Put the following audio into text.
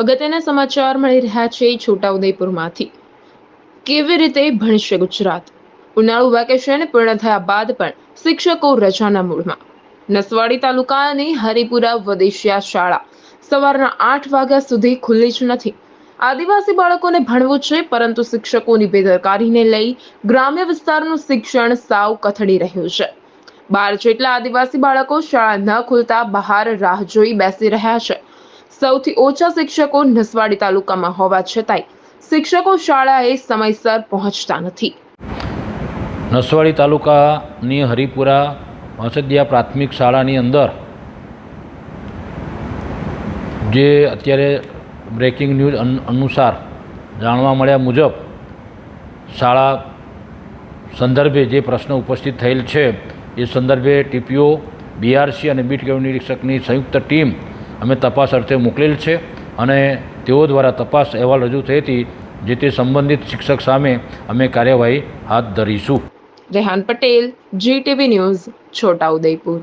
અગત્યના સમાચાર મળી રહ્યા છે છોટાઉદેપુરમાંથી. કેવી રીતે ભણશે ગુજરાત? ઉનાળુ વેકેશન પૂર્ણ થયા બાદ પણ શિક્ષકો રજાના મૂડમાં નસવાડી તાલુકાની હરિપુરા વદેશિયા શાળા સવારના આઠ વાગ્યા સુધી ખુલ્લી જ નથી. આદિવાસી બાળકોને ભણવું છે, પરંતુ શિક્ષકોની બેદરકારીને લઈ ગ્રામ્ય વિસ્તારનું શિક્ષણ સાવ કથળી રહ્યું છે. બાર જેટલા આદિવાસી બાળકો શાળા ન ખુલતા બહાર રાહ જોઈ બેસી રહ્યા છે. સૌથી ઓછા શિક્ષકો નસવાડી તાલુકામાં હોવા છતાંય શિક્ષકો શાળાએ સમયસર પહોંચતા નથી. નસવાડી તાલુકાની હરિપુરા વાંસદિયા પ્રાથમિક શાળાની અંદર જે અત્યારે બ્રેકિંગ ન્યૂઝ અનુસાર જાણવા મળ્યા મુજબ શાળા સંદર્ભે જે પ્રશ્ન ઉપસ્થિત થયેલ છે, એ સંદર્ભે ટીપીઓ બીઆરસી અને બીટ નિરીક્ષકની સંયુક્ત ટીમ અમે તપાસ અર્થે મોકલેલ છે અને તેઓ દ્વારા તપાસ અહેવાલ રજૂ થઈ હતી, જે તે સંબંધિત શિક્ષક સામે અમે કાર્યવાહી હાથ ધરીશું. Rehan Patel, GTV news Chhota Udepur